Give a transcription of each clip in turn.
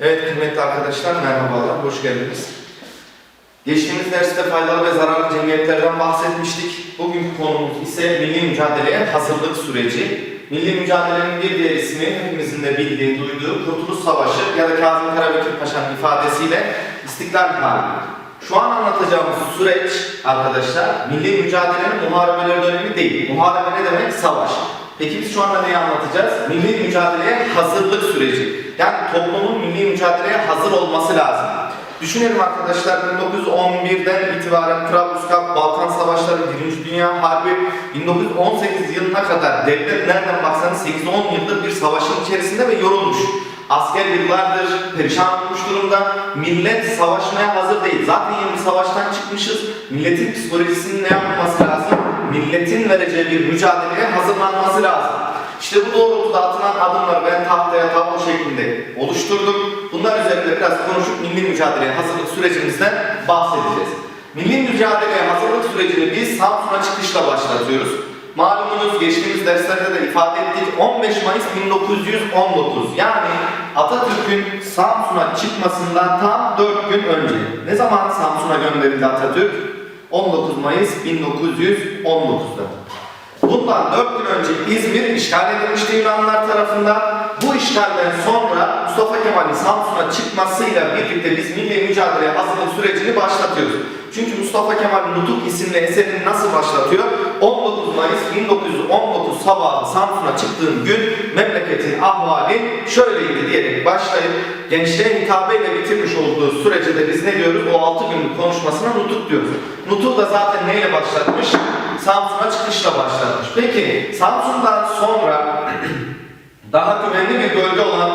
Evet kıymetli arkadaşlar merhabalar, hoş geldiniz. Geçtiğimiz derste faydalı ve zararlı cemiyetlerden bahsetmiştik. Bugünkü konumuz ise milli mücadeleye hazırlık süreci. Milli mücadelenin bir diğer ismi hepimizin de bildiği, duyduğu Kurtuluş Savaşı ya da Kazım Karabekir Paşa'nın ifadesiyle İstiklal Harbi. Şu an anlatacağımız süreç arkadaşlar milli mücadelenin muharebeleri dönemi değil. Muharebe ne demek? Savaş. Peki biz şu anda neyi anlatacağız? Milli mücadeleye hazırlık süreci. Yani toplumun milli mücadeleye hazır olması lazım. Düşünelim arkadaşlar 1911'den itibaren Trablusgarp, Balkan Savaşları, 1. Dünya Harbi, 1918 yılına kadar devlet nereden baksanız 8-10 yıldır bir savaşın içerisinde ve yorulmuş. Asker yıllardır perişan olmuş durumda. Millet savaşmaya hazır değil. Zaten yeni savaştan çıkmışız. Milletin psikolojisinin ne yapması lazım? Milletin vereceği bir mücadeleye hazırlanması lazım. İşte bu doğrultuda atılan adımları ben tahtaya tablo şeklinde oluşturdum. Bunlar üzerinde biraz konuşup milli mücadeleye hazırlık sürecimizden bahsedeceğiz. Milli mücadeleye hazırlık sürecini biz Samsun'a çıkışla başlatıyoruz. Malumunuz geçtiğimiz derslerde de ifade ettik 15 Mayıs 1919 yani Atatürk'ün Samsun'a çıkmasından tam 4 gün önce. Ne zaman Samsun'a gönderildi Atatürk? 19 Mayıs 1919'da. Bundan 4 gün önce İzmir işgal edilmişti Yunanlılar tarafından. Bu işgalden sonra Mustafa Kemal'in Samsun'a çıkmasıyla birlikte biz milli mücadeleye hazırlık sürecini başlatıyoruz. Çünkü Mustafa Kemal Nutuk isimli eserini nasıl başlatıyor? 19 Mayıs 1919 sabahı Samsun'a çıktığım gün memleketin ahvali şöyleydi diyerek başlayıp gençliğe hitabeyle bitirmiş olduğu sürece de biz ne diyoruz? O 6 günlük konuşmasına Nutuk diyoruz. Nutuk da zaten neyle başlatmış? Samsun'a çıkışla başlatmış. Peki Samsun'dan sonra daha güvenli bir bölge olan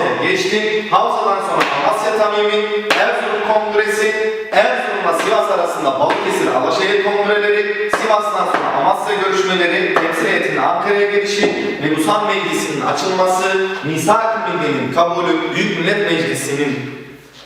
Havza'ya geçti. Havza'dan sonra Amasya Tamimi, Erzurum Kongresi, Erzurum'la Sivas arasında Balıkesir Alaşehir Kongreleri, Sivas'tan sonra Amasya görüşmeleri, temsil heyetinin Ankara'ya gelişi, Mebusan Meclisi'nin açılması, Misak-ı Milli'nin kabulü, Büyük Millet Meclisi'nin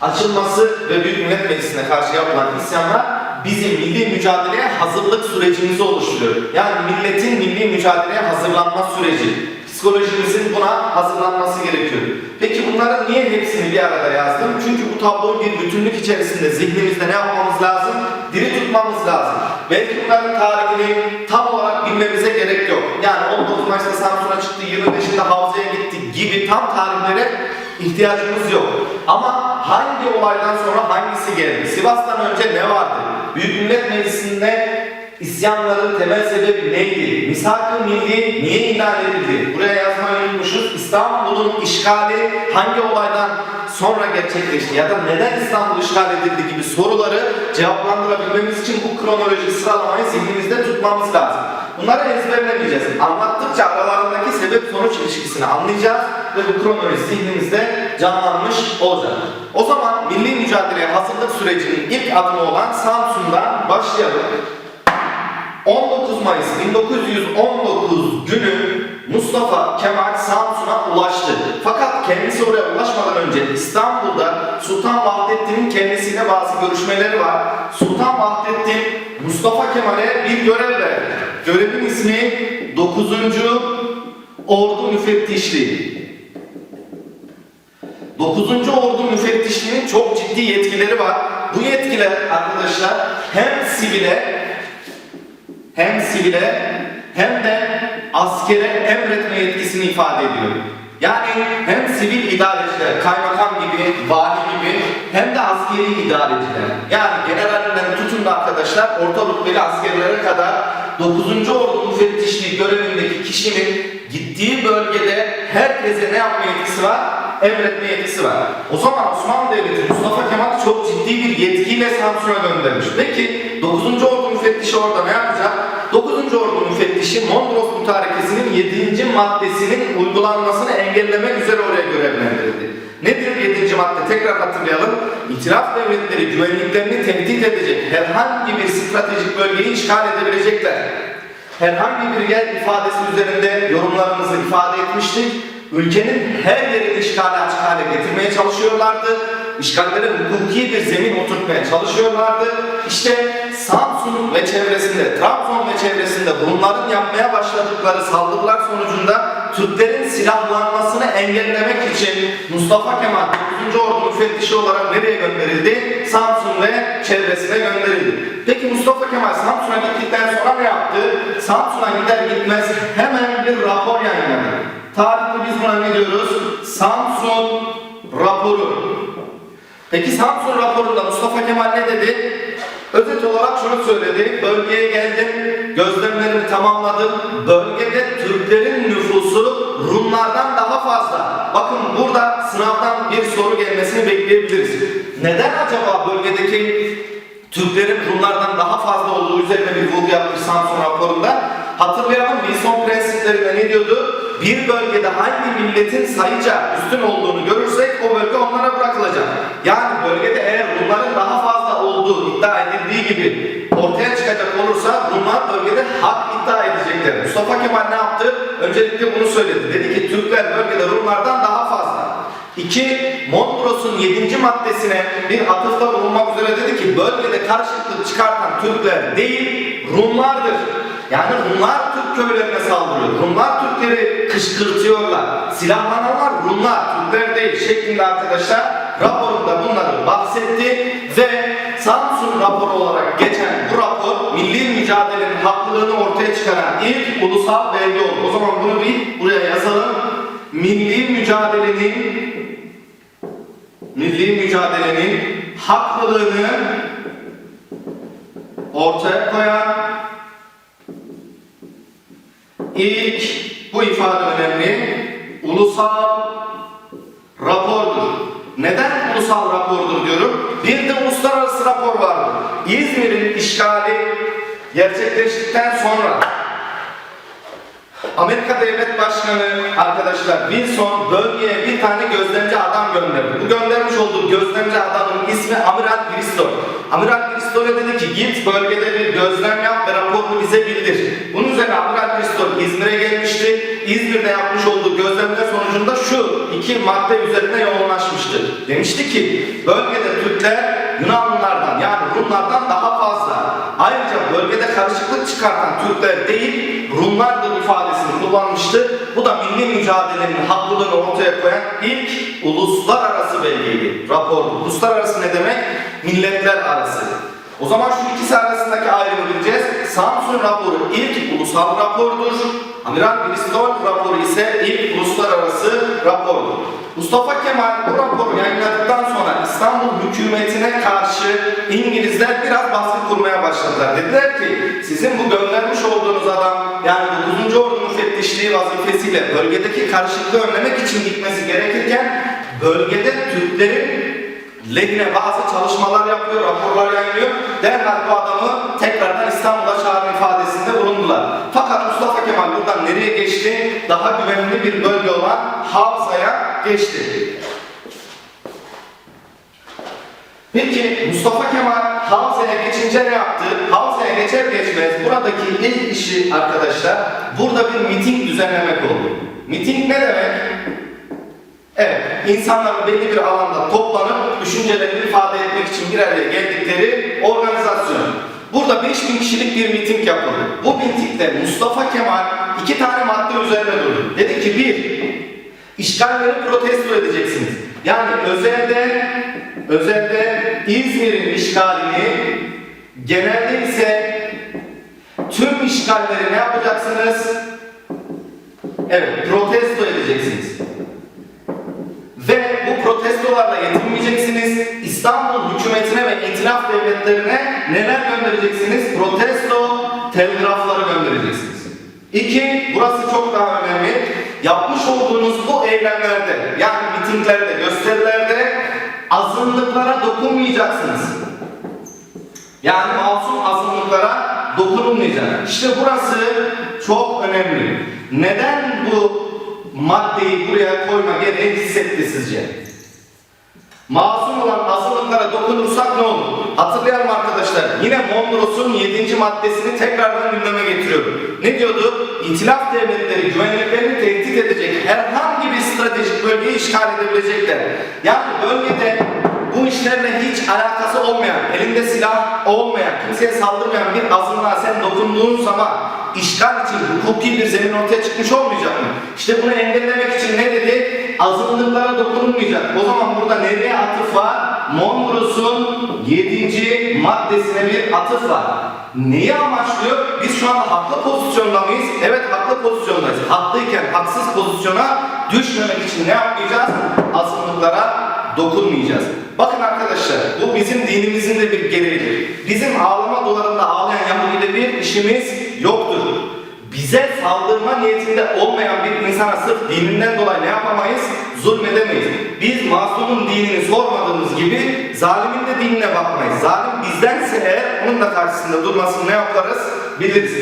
açılması ve Büyük Millet Meclisi'ne karşı yapılan isyanlar bizim milli mücadeleye hazırlık sürecimizi oluşturuyor. Yani milletin milli mücadeleye hazırlanma süreci. Psikolojimizin buna hazırlanması gerekiyor. Peki bunların niye hepsini bir arada yazdım? Çünkü bu tabloyu bir bütünlük içerisinde zihnimizde ne yapmamız lazım? Diri tutmamız lazım. Belki bunların tarihini tam olarak bilmemize gerek yok. Yani 19 Mayıs'ta Samsun'a çıktı, 25'inde Havza'ya gitti gibi tam tarihlere ihtiyacımız yok. Ama hangi olaydan sonra hangisi geldi? Sivas'tan önce ne vardı? Büyük Millet Meclisi'nde isyanların temel sebebi neydi? Misak-ı Milli niye ilan edildi? Buraya yazmayı unutmuşuz. İstanbul'un işgali hangi olaydan sonra gerçekleşti? Ya da neden İstanbul işgal edildi gibi soruları cevaplandırabilmemiz için bu kronolojik sıralamayı zihnimizde tutmamız lazım. Bunları ezberlemeyeceğiz. Anlattıkça aralarındaki sebep-sonuç ilişkisini anlayacağız ve bu kronoloji zihnimizde canlanmış olacak. O zaman milli mücadeleye hazırlık sürecinin ilk adımı olan Samsun'dan başlayalım. 19 Mayıs 1919 günü Mustafa Kemal Samsun'a ulaştı. Fakat kendisi oraya ulaşmadan önce İstanbul'da Sultan Vahdettin'in kendisiyle bazı görüşmeleri var. Sultan Vahdettin Mustafa Kemal'e bir görev verdi. Görevin ismi 9. Ordu Müfettişliği. 9. Ordu Müfettişliği'nin çok ciddi yetkileri var. Bu yetkiler arkadaşlar hem sivile hem sivile hem de askere emretme yetkisini ifade ediyor. Yani hem sivil idareciler, kaymakam gibi, vali gibi hem de askeri idareciler. Yani generalinden tutun da arkadaşlar orta rütbeli askerlere kadar 9. Ordu Müfettişliği görevindeki kişinin gittiği bölgede herkese ne yapma yetkisi var? Emretme yetkisi var. O zaman Osmanlı Devleti Mustafa Kemal çok ciddi bir yetkiyle Samsun'a göndermiş. Peki 9. Ordu Müfettişi orada ne yapacak? 9. Ordu Müfettişi Mondros Mütarekesi'nin 7. maddesinin uygulanmasını engellemek üzere oraya görevlendirildi. Nedir 7. madde? Tekrar hatırlayalım. İtilaf devletleri güvenliklerini tehdit edecek herhangi bir stratejik bölgeyi işgal edebilecekler. Herhangi bir yer ifadesi üzerinde yorumlarımızı ifade etmiştik. Ülkenin her yerini işgale açık hale getirmeye çalışıyorlardı. İşgallere hukuki bir zemin oturtmaya çalışıyorlardı. İşte Samsun ve çevresinde, Trabzon ve çevresinde bunların yapmaya başladıkları saldırılar sonucunda Türklerin silahlanmasını engellemek için Mustafa Kemal 9. Ordu müfettişi olarak nereye gönderildi? Samsun ve çevresine gönderildi. Peki Mustafa Kemal Samsun'a gittikten sonra ne yaptı? Samsun'a gider gitmez hemen bir rapor yayınladı. Tarihte biz buna ne diyoruz? Samsun raporu. Peki Samsun raporunda Mustafa Kemal ne dedi? Özet olarak şunu söyledi. Bölgeye geldim, gözlemlerimi tamamladım. Bölgede Türklerin nüfusu Rumlardan daha fazla. Bakın burada sınavdan bir soru gelmesini bekleyebiliriz. Neden acaba bölgedeki Türklerin Rumlardan daha fazla olduğu üzerine bir vurgu yapmış Samsun raporunda? Hatırlayalım Wilson prensiplerinde ne diyordu? Bir bölgede hangi milletin sayıca üstün olduğunu görürsek o bölge onlara bırakılacak. Yani bölgede eğer Rumların daha fazla olduğu iddia edildiği gibi ortaya çıkacak olursa Rumlar bölgede hak iddia edecekler. Mustafa Kemal ne yaptı? Öncelikle bunu söyledi. Dedi ki Türkler bölgede Rumlardan daha fazla. İki, Mondros'un 7. maddesine bir atıfta bulunmak üzere dedi ki bölgede karışıklık çıkartan Türkler değil Rumlardır. Yani Rumlar Türk köylerine saldırıyor. Rumlar Türkleri kışkırtıyorlar. Silahlananlar Rumlar, Türkler değil şeklinde arkadaşlar raporunda bunları bahsetti ve Samsun raporu olarak geçen bu rapor milli mücadelenin haklılığını ortaya çıkaran ilk ulusal belge oldu. O zaman bunu bir buraya yazalım. Milli mücadelenin milli mücadelenin haklılığını ortaya koyan ilk bu ifade önemli ulusal rapordur. Neden ulusal rapordur diyorum? Bir de uluslararası rapor vardı. İzmir'in işgali gerçekleştikten sonra Amerika Devlet Başkanı arkadaşlar Wilson bölgeye bir tane gözlemci adam gönderdi. Bu göndermiş olduğu gözlemci adamın ismi Amiral Bristol. Amiral Bristol'e dedi ki git bölgede bir gözlem yap ve raporunu bize bildir. Bunun üzerine Amiral Bristol İzmir'e gelmişti. İzmir'de yapmış olduğu gözlemler sonucunda şu iki madde üzerine yoğunlaşmıştı. Demişti ki bölgede Türkler Yunanlılardan yani Rumlardan daha fazla. Ayrıca bölgede karışıklık çıkartan Türkler değil Rumlardır ifadesini kullanmıştı. Bu da milli mücadelenin haklılığını ortaya koyan ilk uluslararası belgeydi. Rapor. Uluslararası ne demek? Milletler arası. O zaman şu ikisi arasındaki ayrımı bileceğiz. Samsun raporu ilk ulusal rapordur. Amiral Bristol raporu ise ilk uluslararası rapordur. Mustafa Kemal bu raporu yayınladıktan sonra İstanbul hükümetine karşı İngilizler biraz baskı kurmaya başladılar. Dediler ki sizin bu göndermiş olduğunuz adam yani 9. Ordu müfettişliği vazifesiyle bölgedeki karışıklığı önlemek için gitmesi gerekirken bölgede Türklerin lehine bazı çalışmalar yapıyor, raporlar yayınlıyor. Derhal bu adamı tekrardan İstanbul'a çağırma ifadesinde bulundular. Fakat Mustafa Kemal buradan nereye geçti? Daha güvenli bir bölge olan Havza'ya geçti. Peki Mustafa Kemal Havza'ya geçince ne yaptı? Havza'ya geçer geçmez buradaki ilk işi arkadaşlar burada bir miting düzenlemek oldu. Miting ne demek? Evet, insanların belli bir alanda toplanıp düşüncelerini ifade etmek için bir araya geldikleri organizasyon. Burada 5000 kişilik bir miting yapıldı. Bu mitingde Mustafa Kemal iki tane madde üzerine durdu. Dedi ki bir, işgalleri protesto edeceksiniz. Yani özelde, özelde İzmir'in işgalini, genelde ise tüm işgalleri ne yapacaksınız? Evet, protesto edeceksiniz. Ve bu protestolarla yetinmeyeceksiniz. İstanbul hükümetine ve itilaf devletlerine neler göndereceksiniz? Protesto telgrafları göndereceksiniz. İki, burası çok daha önemli. Yapmış olduğunuz bu eylemlerde, yani mitinglerde, gösterilerde azınlıklara dokunmayacaksınız. Yani masum azınlıklara dokunulmayacak. İşte burası çok önemli. Neden bu maddeyi buraya koyma gereği hissetti sizce? Masum olan azınlıklara dokunursak ne olur? Hatırlayalım arkadaşlar. Yine Mondros'un 7. maddesini tekrardan gündeme getiriyorum. Ne diyordu? İtilaf devletleri güvenliklerini tehdit edecek herhangi bir stratejik bölgeyi işgal edebilecekler. Yani bölgede bu işlerle hiç alakası olmayan, elinde silah olmayan, kimseye saldırmayan bir azınlığa sen dokunduğun zaman işgal için hukuki bir zemin ortaya çıkmış olmayacak mı? İşte bunu engellemek için ne dedi? Azınlıklara dokunulmayacak. O zaman burada nereye atıf var? Mondros'un 7. maddesine bir atıf var. Neyi amaçlıyor? Biz şu anda haklı pozisyonda mıyız? Evet haklı pozisyondayız. Haklıyken haksız pozisyona düşmemek için ne yapmayacağız? Azınlıklara dokunmayacağız. Bakın arkadaşlar bu bizim dinimizin de bir gereğidir. Bizim ağlama duvarında ağlayan Yahudi'de bir işimiz yoktur. Bize saldırma niyetinde olmayan bir insana sırf dininden dolayı ne yapamayız? Zulmedemeyiz. Biz masumun dinini sormadığımız gibi zalimin de dinine bakmayız. Zalim bizdense eğer onun da karşısında durmasını ne yaparız? Biliriz.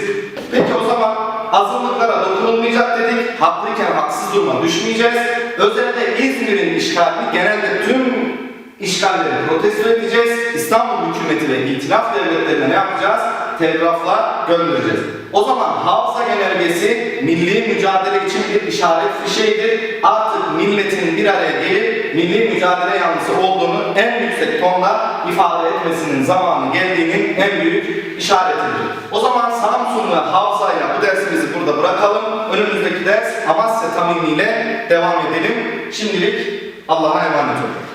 Peki o zaman azınlıklara dokunulmayacak dedik. Haklıyken haksız duruma düşmeyeceğiz. Özellikle İzmir'in işgalini genelde tüm işgalleri protesto edeceğiz. İstanbul hükümeti ve itilaf devletlerine ne yapacağız? Telgrafla göndereceğiz. O zaman hafıza genelgesi milli mücadele için bir işaret fişeğidir. Artık milletin bir araya gelip milli mücadele yanlısı olduğunu en yüksek tonda ifade etmesinin zamanı geldiğinin en büyük işaretidir. O zaman Samsun ve hafızayla bu dersimizi burada bırakalım. Önümüzdeki ders Amasya Tamimi ile devam edelim. Şimdilik Allah'a emanet olun.